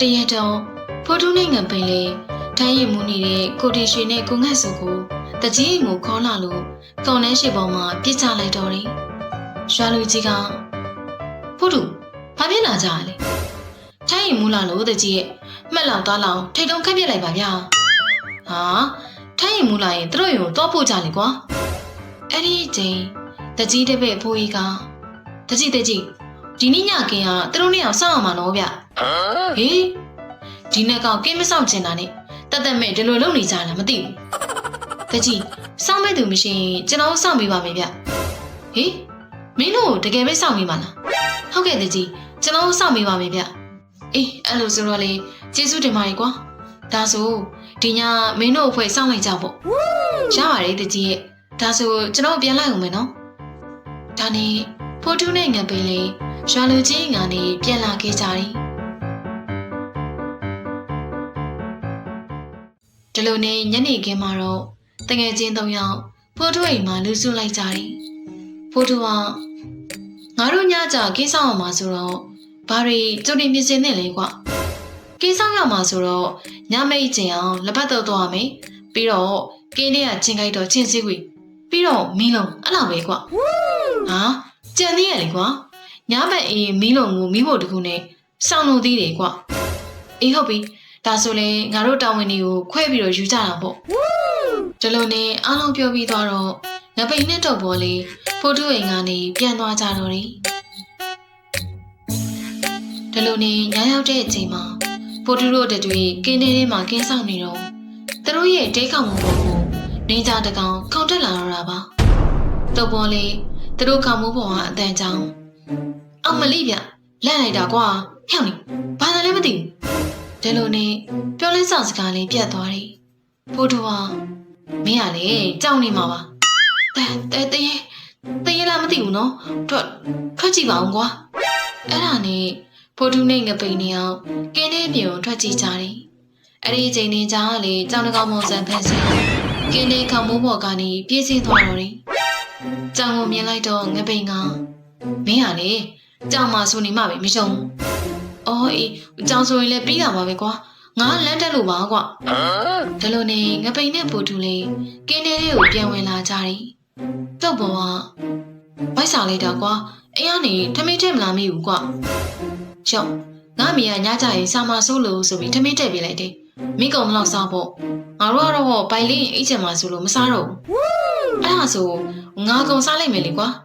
တရက်တော့ဖိုးထုနိုင်ငံပင်လေထမ်းရည်မူနေတဲ့ကိုတီရွှေနဲ့ကိုငတ်စုကိုတကြီးအိမ်ကိုခေါ်လာလို့ကုံနှဲရှိပေါ်မှာပြစ်ချလိုက်တော့တယ်။ရွာလူကြီးကဖိုးထုဘာဖြစ်လာကြလဲ။ထမ်းရည်မူလာလို့တကြီးရဲ့မှက်လောင်သွားလောင်ထိတ်တုံးခက်ပြစ်လိုက်ပါဗျာ။ဟာထမ်းရည်မူလာရင်သူတို့ရုံတော့ပို့ကြလေကွာ။အဲ့ဒီအချိန်တကြီးတဲ့ဘက်ဖိုးကြီးကတကြီးတကြီးဒီနေ့ညကင်းကသူတို့နှစ်ယောက်စောင့်အောင်မနော်ဗျ။ ဟေးဒီနေ့ကောင်ကင်းမဆောင်ချင်တာနဲ့တတ်တတ်မဲ့ဒီလိုလုပ်နေကြလားမသိဘူး။တကြီးစောင့်မဲ့သူမရှိရင်ကျွန်တော်စောင့်ပေးပါမယ်ဗျ။ဟေးမင်းတို့တကယ်ပဲစောင့်ပေးပါလား။ဟုတ်ကဲ့တကြီးကျွန်တော်စောင့်ပေးပါမယ်ဗျ။အေးအဲ့လိုဆိုတော့လေကျေးဇူးတင်ပါတယ်ကွာ။ဒါဆိုဒီညမင်းတို့အဖွဲ့စောင့်လိုက်ကြပေါ့။ရပါတယ်တကြီးရဲ့ဒါဆိုကျွန်တော်ပြန်လိုက်အောင်မယ်နော်။ဒါနဲ့ဖိုးတူးနဲ့ငံပင်လေးရွာလူကြီးငါနေပြန်လာခဲ့ကြတယ်။ ဒီလိုနဲ့ညနေခင်းမှာတော့တငယ်ချင်း၃ယောက်ဖိုးတူးအိမ်မှာလူစုလိုက်ကြတယ်။ဖိုးတူးကငါတို့ညကြကိစ္စအောင်မှာဆိုတော့ဘာတွေကြိုတင်ပြင်ဆင်နေလဲကွ။ကိစ္စရမှာဆိုတော့ညမိတ်ချင်အောင်လက်ပတ်တော့တော့ရမယ်။ပြီးတော့ကင်းလေးကချင်းခိုက်တော့ချင်းစည်းကွေပြီးတော့မီးလုံးအဲ့လောက်ပဲကွ။ဟာကြံသေးရလေကွာ။ညဘက်အေးမီးလုံးကိုမီးဖို့တခုနဲ့စောင့်လို့သေးတယ်ကွ။အေးဟုတ်ပြီ ဒါဆိုရင်ငါတို့တာဝန်တွေကိုခွဲပြီးတော့ယူကြတာပေါ့။ဒီလိုနဲ့အားလုံးပြောပြီးသွားတော့ငပိန်နဲ့တော့ပေါ်လေးဖိုးတူအိမ်ကနေပြန်သွားကြတော့တယ်။ဒီလိုနဲ့ညရောက်တဲ့အချိန်မှာဖိုးတူတို့တတွေကင်းထဲထဲမှာကင်းဆောင်နေတော့သူတို့ရဲ့တဲကောင်မှုပေါ်ကိုနေကြတကောင်ခေါင်းတက်လာတော့တာပါ။တော့ပေါ်လေးသူတို့ကောင်မှုပေါ်ကအတန်ကြောင်အောင်မလိဗျလက်လိုက်တာကွာဟဲ့နေဘာသာလဲမသိဘူး။ ဒီလိုနဲ့ပြောလင်းဆောင်စကားလေးပြတ်သွားတယ်။ဖိုးတူကမင်းကလေကြောက်နေမှာပါ။တဲတဲတဲတဲရလားမသိဘူးနော်။ထွက်ထွက်ကြည့်ပါအောင်ကွာ။အဲ့ဒါနဲ့ဖိုးတူနဲ့ငပိန်နေအောင်ကင်းတဲ့ပြင်ကိုထွက်ကြည့်ကြတယ်။အဲ့ဒီအချိန်လေးကြားလေကြောင်တကောင်မုံစံဖက်စီကင်းတဲ့ခေါမိုးပေါ်ကနေပြေးစင်းသွားတော့တယ်။ကြောင်ကိုမြင်လိုက်တော့ငပိန်ကမင်းကလေကြောင်မဆူနေမှပဲမရှုံ ဘူး။အော်အေးကြောင်ဆိုရင်လည်းပြီးတာပါပဲကွာ။ငါလမ်းတက်လို့ပါကွာ။ဒါလို့နေငပိန်နဲ့ပိုတူလေးကင်းတဲ့လေးကိုပြန်ဝင်လာကြတယ်။တော့ဘောကဗိုက်စာလိုက်တာကွာ။အဲ့ကနေထမင်းထည့်မလာမိဘူးကွာ။ရှော့ငါမိကညကြရင်စာမဆိုးလို့ဆိုပြီးထမင်းထည့်ပေးလိုက်တယ်။မိကုံမလောက်စားဖို့ငါတို့ကတော့ဘိုင်လေးအိတ်ချင်မှဆိုလို့မစားတော့ဘူး။အဲ့ဒါဆိုငါကုံစားလိုက်မယ်လေကွာ။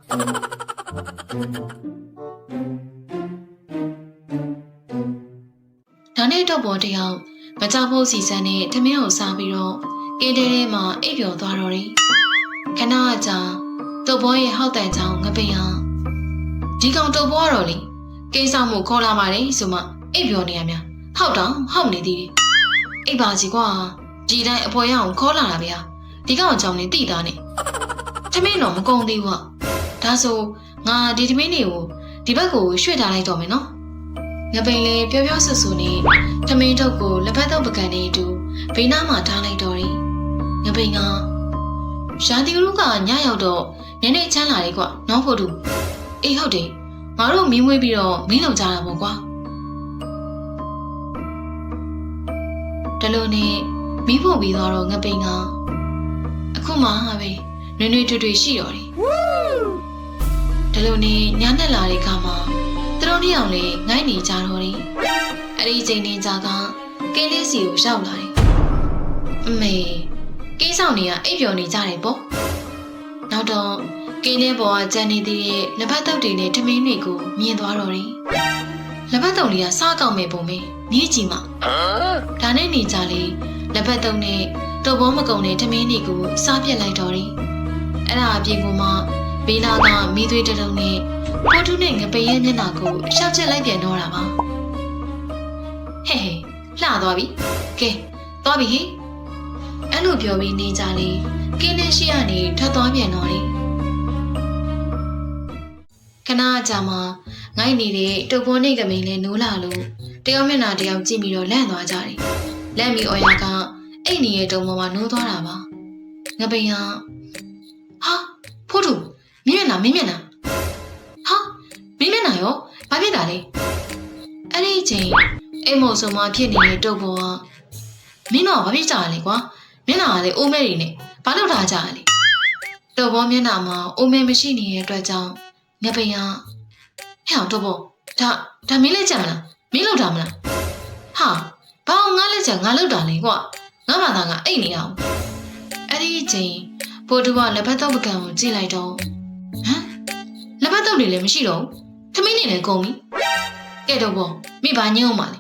ဒါနဲ့တော့ဘောတယောက်မကြောက်ဖို့စီစံနဲ့ထမင်းကိုစားပြီးတော့ကင်းတဲထဲမှာအိပ်ပျော်သွားတော့တယ်။ခဏအကြာတုတ်ဘောရဲ့ဟောက်တန်ချောင်းငပိန်ဟာဒီကောင်တုတ်ဘောကတော့လေကိစ္စမှုခေါ်လာပါတယ်ဆိုမှအိပ်ပျော်နေရများဟောက်တော့ဟောက်နေသေးတယ်။အိပ်ပါကြီးကွာဒီတိုင်းအဖေရအောင်ခေါ်လာတာဗျာဒီကောင်ကြောင့်နေတိတာနဲ့ထမင်းတော့မကုန်သေးဘူး။ဒါဆိုငါဒီထမင်းတွေကိုဒီဘက်ကိုရွှေ့ထားလိုက်တော့မယ်နော်။ ငပိန်လေးပျော်ပျော်ဆူဆူနဲ့ထမင်းထုတ်ကိုလက်ဖက်တော့ပကံနဲ့အတူဘေးနားမှာထားလိုက်တော့တယ်။ငပိန်ကရာသီဥတုကညရောက်တော့နည်းနည်းချမ်းလာလေကွနော်ဖို့တူ။အေးဟုတ်တယ်။ငါတို့မီးမွေးပြီးတော့မီးလုံကြတာပေါ့ကွာ။ဒါလို့နဲ့မီးဖို့ပြီးသွားတော့ငပိန်ကအခုမှပဲနွေနွေတွေ့တွေ့ရှိတော့တယ်။ဒါလို့နဲ့ညနေလာတဲ့အခါမှာ သူတို့နှစ်ယောက်လည်းငိုင်းနေကြတော့တယ်။အဲ့ဒီအချိန်နေကြကကင်းလေးစီကိုရောက်လာတယ်။အမေကိစ္စဆောင်နေကအိပ်ပျော်နေကြတယ်ပေါ့။နောက်တော့ကင်းလေးပေါ်ကကြံနေသေးတဲ့လက်ဖက်တုပ်တွေနဲ့ထမင်းတွေကိုမြင်သွားတော့တယ်။လက်ဖက်တုပ်လေးကစားကောက်မဲ့ပုံပဲမြည်ကြည့်မှ။ဒါနဲ့နေကြလေလက်ဖက်တုပ်နဲ့တုပ်ဘောမကုံတဲ့ထမင်းတွေကိုစားပြက်လိုက်တော့တယ်။အဲ့ဒါအပြင်ကမှဘေးနာကမီးသွေးတလုံးနဲ့ ပိုထုနဲ့ငပိရဲ့မျက်နှာကိုရှောက်ချက်လိုက်ပြန်တော့တာပါ။ဟဲ့ဟဲ့လှသွားပြီ။ကဲသွားပြီဟိ။အဲ့လိုပြောပြီးနေကြလေကင်းနဲ့ရှိရနေထွက်သွားပြန်တော့တယ်။ခဏကြာမှငိုက်နေတဲ့တုပ်ပေါ်နေကမိန်လဲနိုးလာလို့တယောက်မျက်နှာတယောက်ကြည့်ပြီးတော့လန့်သွားကြတယ်။လန့်ပြီးအော်ရကအဲ့နေရဲ့တုံပေါ်မှာနိုးသွားတာပါ။ငပိန်ဟာဟာဖိုးထုမင်းမျက်နှာမင်းမျက်နှာဟာမင်းမျက်နှာရောဘာ ဖြစ်တာလဲအဲ့ဒီအချိန်အိမ်မို့ဆိုမှဖြစ်နေတဲ့တုတ်ပေါ်ကမင်းတော့ဘာဖြစ်ကြရလဲကွာမျက်နှာကလေအိုးမဲတွေနဲ့ဘာလို့ထားကြရလဲတုတ်ပေါ်မျက်နှာမှာအိုးမဲမရှိနေတဲ့အတွက်ကြောင့်ငပိန်ကဟဲ့အောင်တုတ်ပေါ်ဒါဒါမင်းလက်ချက်မလားမင်းလောက်တာမလားဟာဘာအောင်ငါလက်ချက်ငါလောက်တာလဲကွာငါမှသာငါအိတ်နေအောင်အဲ့ဒီအချိန်ပိုတူကလက်ဖက်တော့ပကံကိုကြည့်လိုက်တော့ဟမ်လက်ဖက်တော့တွေလည်းမရှိတော့ဘူး သမီးနေလည်းကုန်ပြီကဲတော့ပေါ့မိဘာညင်းအောင်ပါလဲ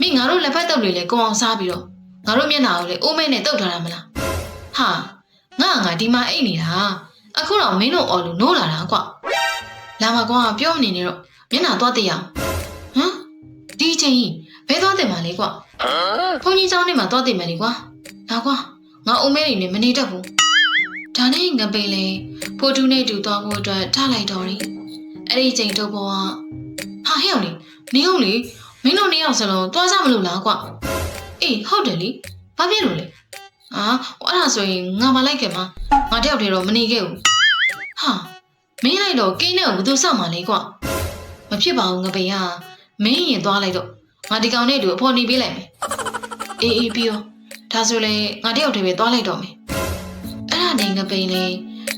မိငါတို့လက်ဖက်တော့တွေလည်းကုန်အောင်စားပြီးတော့ငါတို့မျက်နှာကိုလည်းအိုးမဲနဲ့တုတ်ထားတာမလားဟာငါကငါဒီမှာအိတ်နေတာအခုတော့မင်းတို့အော်လို့နိုးလာတာကွာလာမကွာပြောမနေနဲ့တော့မျက်နှာသွားတည်အောင်ဟမ်ဒီအချိန်ကြီးဘဲသွားတယ်မှာလေကွာဘုန်းကြီးเจ้าနေမှာသွားတယ်မယ်လေကွာလာကွာငါအိုးမဲတွေနဲ့မနေတတ်ဘူးဒါနဲ့ငပိန်လေဖိုတူနဲ့တူသွားဖို့အတွက်ထားလိုက်တော့တယ် အဲ့ဒီချိန်တော့ဘောကဟာဟဲ့အောင်လေနေအောင်လေမင်းတို့နေအောင်စလုံးသွားကြမလို့လားကွာအေးဟုတ်တယ်လေဘာဖြစ်လို့လဲအာအဲ့ဒါဆိုရင်ငါမလိုက်ခင်မှာငါတယောက်တည်းတော့မနေခဲ့ဘူးဟာမင်းလိုက်တော့ကင်းနဲ့ကိုဘယ်သူစောင့်မှာလဲကွာမဖြစ်ပါဘူးငပိန်ကမင်းရင်သွားလိုက်တော့ငါဒီကောင်နဲ့တူအဖော်နေပေးလိုက်မယ်အေးအေးပြီးရောဒါဆိုလေငါတယောက်တည်းပဲသွားလိုက်တော့မယ်အဲ့ဒါနဲ့ငပိန်လေ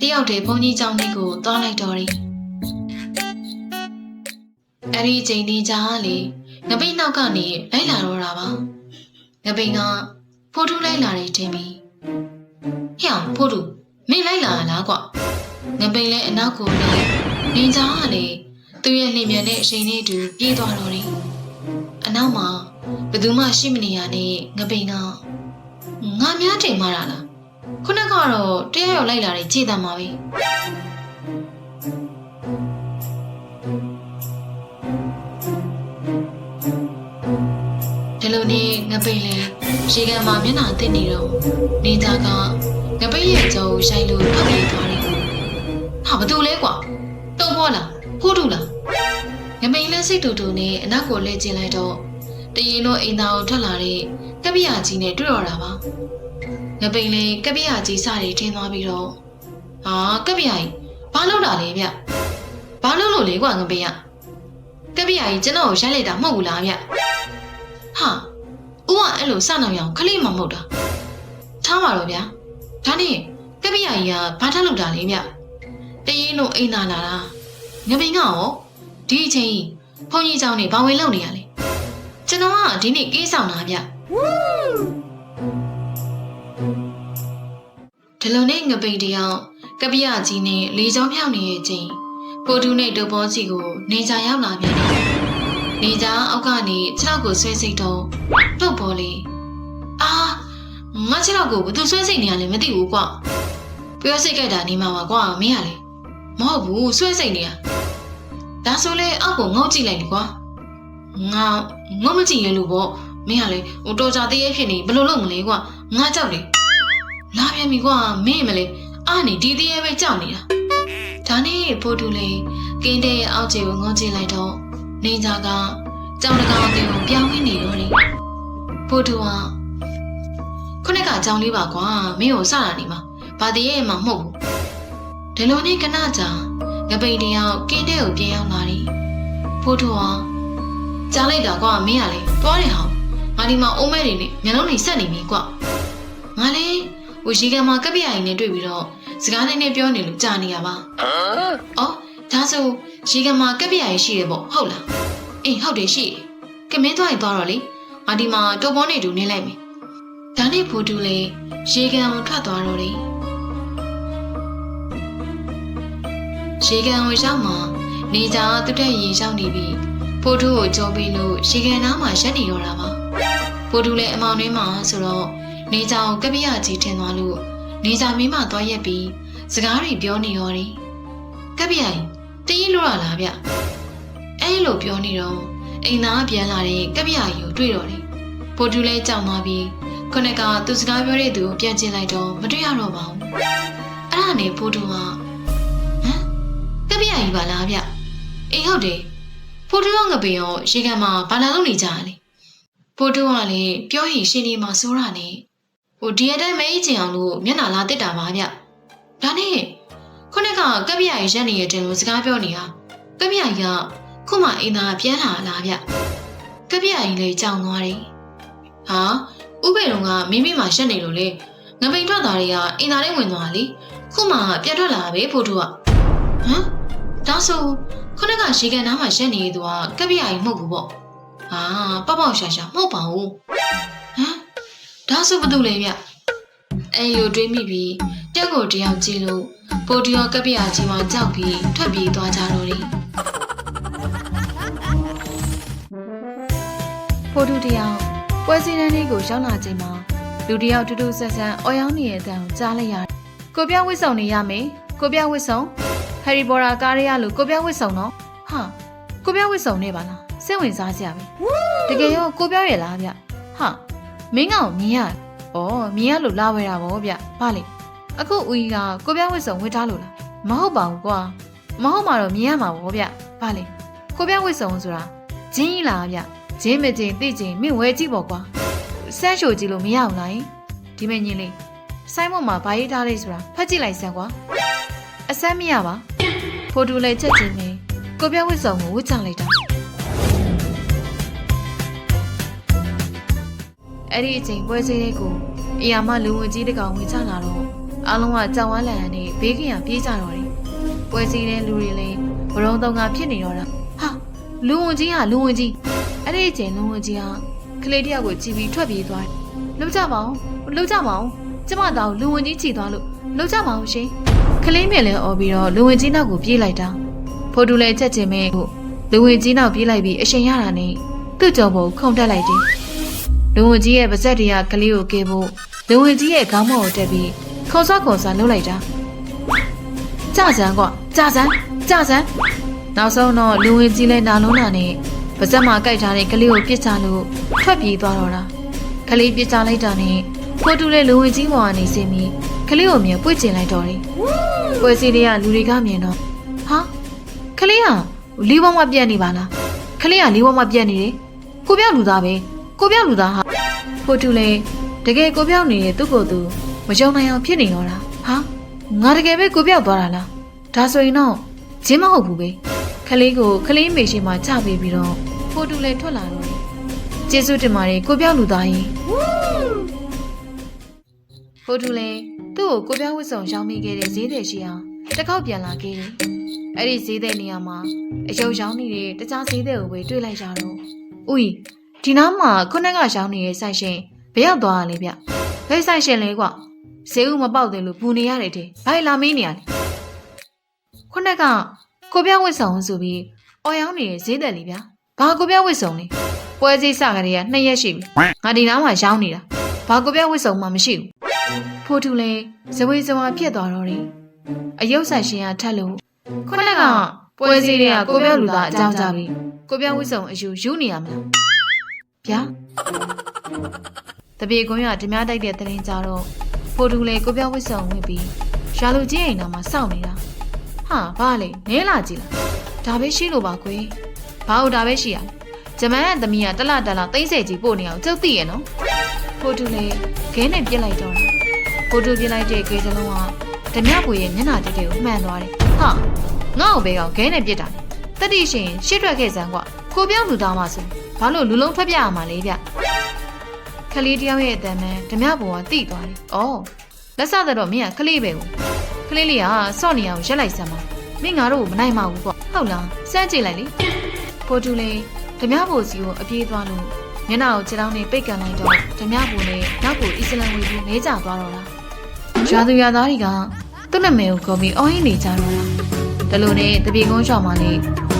တယောက်တည်းဘုန်းကြီးကျောင်းလေးကိုသွားလိုက်တော့တယ် အဲ့ဒီချိန်ဒီကြားကလေငပိန်နောက်ကနေလိုက်လာတော့တာပါငပိန်ကဖိုးထူးလိုက်လာတယ်ထင်ပြီးဟဲ့အောင်ဖိုးထူးမင်းလိုက်လာလားကွငပိန်လည်းအနောက်ကိုလေနင်ကြားကလေသူ့ရဲ့လင်မြန်တဲ့အချိန်လေးတူပြေးသွားတော့တယ်အနောက်မှာဘယ်သူမှရှိမနေရနဲ့ငပိန်ကငါများချိန်မှတာလားခုနကတော့တရားရောက်လိုက်လာတယ်ကြည်တမ်းပါပဲ လိုနဲ့ငပိန်လေရေကန်မှာမျက်နှာတက်နေတော့နေသားကငပိန်ရဲ့ကြောကိုရှိုင်းလို့ထောက်ပြေးသွားတယ်ဟာဘာတူလဲကွာတုံးပေါ်လားဖိုးတူလားငပိန်လက်စိတ်တူတူနဲ့အနောက်ကိုလှည့်ကျင်လိုက်တော့တရင်တို့အိမ်သားကိုထွက်လာတဲ့ကပ္ပိယကြီးနဲ့တွေ့တော့တာပါငပိန်လေကပ္ပိယကြီးစတွေထင်းသွားပြီးတော့ဟာကပ္ပိယကြီးဘာလုပ်တာလဲဗျဘာလုပ်လို့လဲကွာငပိန်ကကပ္ပိယကြီးကျွန်တော်ကိုရိုက်လိုက်တာမဟုတ်ဘူးလားဗျ ဟာဦးကအဲ့လိုစနောက်ရအောင်ခလိမမဟုတ်တာထားပါတော့ဗျာဒါနဲ့ကပ္ပိယကြီးကဘာထပ်လုပ်တာလဲဗျတရင်တို့အိမ်သားလာတာငပိန်ကရောဒီအချိန်ဘုန်းကြီးเจ้าနေဘာဝင်လုပ်နေရလဲကျွန်တော်ကဒီနေ့ကေးဆောင်တာဗျဒီလိုနဲ့ငပိန်တယောက်ကပ္ပိယကြီးနဲ့လေချောင်းဖြောင်းနေရဲ့ချိန်ဖိုတူနဲ့တုပ်ပေါ်စီကိုနေကြရောက်လာပြန်တယ် နေကြအောက်ကနေခြေထောက်ကိုဆွဲစိတ်တော့တုပ်ပေါ်လေအာငါခြေထောက်ကိုဘယ်သူဆွဲစိတ်နေရလဲမသိဘူးကွာပြောစိတ်ကြိုက်တာနေမှာပါကွာမင်းရလေမဟုတ်ဘူးဆွဲစိတ်နေရဒါဆိုလေအောက်ကိုငေါ့ကြည့်လိုက်လေကွာငါငေါ့မကြည့်ရလို့ပေါ့မင်းကလေဟိုတော်ကြသေးရဲ့ဖြစ်နေဘယ်လိုလုပ်မလဲကွာငါကြောက်လေလာပြန်ပြီကွာမင်းမလေအားနေဒီသေးရဲ့ပဲကြောက်နေတာဒါနဲ့ဖိုးတူလေကင်းတဲ့အောက်ခြေကိုငေါ့ကြည့်လိုက်တော့ နေကြကကြောင်တကောင်အသေးကိုပြောင်းဝင်နေတော့တယ်ဖိုးတူကခုနကကြောင်လေးပါကွာမင်းကိုစတာနေမှာဘာတည်းရဲ့မှမဟုတ်ဘူးဒီလိုနဲ့ကနကြာငပိန်တယောက်ကင်းတဲ့ကိုပြန်ရောက်လာတယ်ဖိုးတူကကြားလိုက်တာကွာမင်းကလေတွားတယ်ဟောင်းငါဒီမှာအိုးမဲတွေနဲ့မျက်လုံးတွေဆက်နေပြီကွာငါလေဟိုရီကမှာကပ်ပြရိုင်နဲ့တွေ့ပြီးတော့စကားနဲ့နဲ့ပြောနေလို့ကြာနေရပါအော်ဒါဆို ရီကမှာကပ်ပြရိုင်ရှိတယ်ပေါ့ဟုတ်လားအေးဟုတ်တယ်ရှိတယ်ကမင်းသွားရင်သွားတော့လေငါဒီမှာတုပ်ပေါ်နေတူနေလိုက်မယ်ဒါနဲ့ဖိုးတူလေရေကန်ကိုထွက်သွားတော့တယ်ရေကန်ကိုရောက်မှနေကြသူတက်ရေရောက်နေပြီဖိုးတူကိုကြောပြီးလို့ရေကန်နားမှာရက်နေတော့တာပါဖိုးတူလည်းအမောင်တွင်းမှာဆိုတော့နေကြကိုကပ္ပိယကြီးထင်သွားလို့နေကြမင်းမသွားရက်ပြီးစကားတွေပြောနေရောတယ်ကပ္ပိယကြီး တရင်လို့ရလားဗျအဲလိုပြောနေတော့အိမ်သားပြန်လာတဲ့ကပ္ပိယကြီးကိုတွေ့တော့တယ်ဖိုးတူလည်းကြောက်သွားပြီးခုနကသူစကားပြောတဲ့သူကိုပြန်ကျင်လိုက်တော့မတွေ့ရတော့ပါဘူးအဲ့ဒါနဲ့ဖိုးတူကဟမ်ကပ္ပိယကြီးပါလားဗျအေးဟုတ်တယ်ဖိုးတူကငပင်ရောရေကန်မှာဘာလာလုပ်နေကြရလဲဖိုးတူကလည်းပြောရင်ရှင်ဒီမှာစိုးရနဲ့ဟိုဒီအတိုင်းမဲချင်အောင်လို့မျက်နှာလာတစ်တာပါဗျဒါနဲ့ ခုနကကပ္ပိယကြီးရက်နေရတဲ့လို့စကားပြောနေတာကပ္ပိယကြီးကခုမှအိမ်သားပြန်လာလားဗျကပြကြီးလေးကြောင်သွားတယ်ဟာဥပေတုံကမိမိမှရှက်နေလို့လေငပိန်ထွက်သားတွေကအင်သာလေးဝင်သွားတာလေခုမှပြန်ထွက်လာပဲဖိုးတို့ကဟမ်ဒါဆိုခုနကရှေကန်နားမှာရှက်နေသူကကပြကြီးမဟုတ်ဘူးပေါ့ဟာပေါက်ပေါက်ရှာရှာမဟုတ်ပါဘူးဟမ်ဒါဆိုဘာလို့လဲဗျ အဲ့လိုတွေးမိပြီးတက်ကိုတယောက်ကြည့်လို့ပိုဒီယောကပြကြီးမှကြောက်ပြီးထွက်ပြေးသွားကြတော့တယ်ဖိုတူတယောက်ပွဲစည်းတန်းလေးကိုရောက်လာချိန်မှာလူတယောက်တူတူဆက်ဆန်းအော်ရောင်းနေတဲ့အတန်ကိုကြားလိုက်ရတယ်။ကိုပြဝစ်ဆောင်နေရမယ်။ကိုပြဝစ်ဆောင်ဟယ်ရီပေါ်တာကားရရလို့ကိုပြဝစ်ဆောင်တော့ဟာကိုပြဝစ်ဆောင်နေပါလား။စိတ်ဝင်စားကြပဲ။တကယ်ရောကိုပြရဲ့လားဗျ။ဟာမင်းကောင်မြင်ရ။ ဩမြင်ရလို့လာဝဲတာဗောဗျ။ဘာလေ။အခုဦးကြီးကကိုပြဝစ်ဆောင်ဝစ်ထားလို့လား။မဟုတ်ပါဘူးကွာ။မဟုတ်မှတော့မြင်ရမှာဗောဗျ။ဘာလေ။ကိုပြဝစ်ဆောင်ဆိုတာဂျင်းကြီးလားဗျ။ဂျင်းမကျင်သိကျင်မင့်ဝဲကြည့်ပေါ့ကွာဆန်းရှိုကြည့်လို့မရအောင်လားယင်ဒီမဲ့ညင်းလေးဆိုင်းမမှာဘာရေးထားလေးဆိုတာဖတ်ကြည့်လိုက်စမ်းကွာအစမ်းမရပါဖိုတူလေးချက်ချင်းမင်းကိုပြဝစ်စုံကိုဝစ်ချလိုက်တာ အဲ့ဒီအချိန်ပွဲစည်းလေးကိုအရာမလူဝင်ကြီးတကောင်ဝင်ချလာတော့အားလုံးကကြောင်ဝမ်းလန်နဲ့ဘေးကရပြေးကြတော့တယ်ပွဲစည်းတဲ့လူတွေလည်းဘရုံတုံကဖြစ်နေတော့တာဟာလူဝင်ကြီးဟာလူဝင်ကြီးအဲ့ဒီအချိန်လုံးဝကြီးဟာကလေးတယောက်ကိုကြည့်ပြီးထွက်ပြေးသွားတယ်။လှုပ်ကြပါအောင်။လှုပ်ကြပါအောင်။ကျမတောင်လူဝင်ကြီးချီသွားလို့လှုပ်ကြပါအောင်ရှင်။ကလေးမြက်လည်းអော်ပြီးတော့လူဝင်ကြီးနောက်ကိုပြေးလိုက်တာ။ဖိုတူလည်းချက်ချင်းပဲကိုလူဝင်ကြီးနောက်ပြေးလိုက်ပြီးအရှင်ရတာနဲ့သူ့ကြော်ပေါ်ခုန်တက်လိုက်တယ်။ လူဝင်ကြီးရဲ့ပါဇက်တရကလေးကိုကဲဖို့လူဝင်ကြီးရဲ့ခေါင်းမောက်ကိုတက်ပြီးခေါ်စောခေါ်စားလှုပ်လိုက်တာ။ကြစမ်းကွာကြစမ်းကြစမ်းနောက်ဆုံးတော့လူဝင်ကြီးလည်းနာလုံးနာနဲ့ပါဇက်မှာကြိုက်ထားတဲ့ကလေးကိုပြစ်ချလို့ထွက်ပြေးသွားတော့တာကလေးပြစ်ချလိုက်တာနဲ့ဖိုတူတဲ့လူဝင်ကြီးပေါ်ကနေစင်းပြီးကလေးကိုမြင်ပွေ့ကျင်လိုက်တော့တယ်ပွဲစီတွေကလူတွေကမြင်တော့ဟာကလေးဟာလီးဘောမှာပြက်နေပါလားကလေးကလီးဘောမှာပြက်နေတယ်ကိုပြောက်လူသားပဲကိုပြောက်လူသားဟာ ဖိုတူလေတကယ်ကိုပြောက်နေတဲ့သူ့ကိုယ်သူမယုံနိုင်အောင်ဖြစ်နေတော့တာဟာငါတကယ်ပဲကိုပြောက်သွားတာလားဒါဆိုရင်တော့ဂျင်းမဟုတ်ဘူးပဲခလေးကိုခလေးမေရှိမှချပေးပြီးတော့ဖိုတူလည်းထွက်လာတော့တယ်။ကျေးဇူးတင်ပါတယ်ကိုပြောက်လူသားကြီး။ဖိုတူလည်းသူ့ကိုကိုပြောက်ဝတ်ဆောင်ရောင်းမိခဲ့တဲ့ဈေးတဲ့ရှိအောင်တစ်ခေါက်ပြန်လာခဲ့တယ်။အဲ့ဒီဈေးတဲ့နေရာမှာအယုံရောင်းနေတဲ့တခြားဈေးတဲ့ကိုပဲတွေ့လိုက်ကြတော့။ဦး ဒီနားမှာခုနကရောင်းနေတဲ့ဆိုင်ရှင်ဘယ်ရောက်သွားရလဲဗျ။ဘယ်ဆိုင်ရှင်လဲကွ။ဈေးဦးမပေါက်တယ်လို့ပူနေရတယ်တဲ့။ဘာလာမင်းနေရလဲ။ခုနကကိုပြဝစ်ဆောင်ဆိုပြီးအော်ရောင်းနေတဲ့ဈေးသက်လေးဗျာဘာကိုပြဝစ်ဆောင်လဲပွဲစည်းစကလေးကနှစ်ရက်ရှိပြီငါဒီနားမှာရောင်းနေတာဘာကိုပြဝစ်ဆောင်မှမရှိဘူးဖိုးထူလဲဇဝေဇဝါဖြစ်သွားတော့တယ်အယုတ်ဆိုင်ရှင်ကထက်လို့ခုနကပွဲစည်းတွေကကိုပြလူသားအကြောင်းကြပြီကိုပြဝစ်ဆောင်အယူယူနေရမလား ဗျာတပြေကွန်းရဓမြတိုက်တဲ့တရင်ကြတော့ဖိုးထူလဲကိုပြဝစ်ဆောင်ဝင်ပြီးရှာလူကြီးအိမ်နာမှာစောင့်နေတာဟာဘာလဲနဲလာကြည့်လားဒါပဲရှိလို့ပါကွယ်ဘာလို့ဒါပဲရှိရလဲဂျမန်ကသမီးကတလတလသိမ့်ဆယ်ကြီးပို့နေအောင်ကျုပ်သိရနော်ဖိုတူလေခဲနဲ့ပြစ်လိုက်တော့တာဖိုတူပြစ်လိုက်တဲ့ခဲစလုံးကဓမြပွေရဲ့မျက်နှာတိတ်တွေကိုမှန်သွားတယ်ဟာငါ့ကိုပဲကောင်ခဲနဲ့ပြစ်တာတတိရှင်ရှစ်ထွက်ခဲ့စမ်းကွာကိုပြောင်းလူသားမှဆို ဘာလို့လူလုံးထွက်ပြရမှာလဲဗျခလေးတယောက်ရဲ့အတန်မှန်ဓမြဘုံကတိသွားတယ်ဩလက်စတော့မင်းကခလေးပဲကိုကလေးလေးကစော့နေအောင်ရက်လိုက်စမ်းပါမင်းငါတို့ကိုမနိုင်ပါဘူးကွာဟုတ်လားစမ်းကြည့်လိုက်လေဖိုတူလေးဓမြဘိုစီကိုအပြေးသွားလို့မျက်နှာကိုခြေထောက်နဲ့ပိတ်ကန်လိုက်တော့ဓမြဘိုနဲ့နောက်ကိုအစ္စလမ်ဝင်ပြီးလဲကျသွားတော့လားရာသူရသားတွေကသူ့နာမည်ကိုကော်ပြီးအော်ဟင်းနေကြတော့လားဒါလို့နဲ့တပြေကုန်းရှောင်းမှာနေ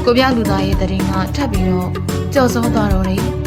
ကိုပြလူသားရဲ့တရင်ကထပ်ပြီးတော့ကြော်စောသွားတော့တယ်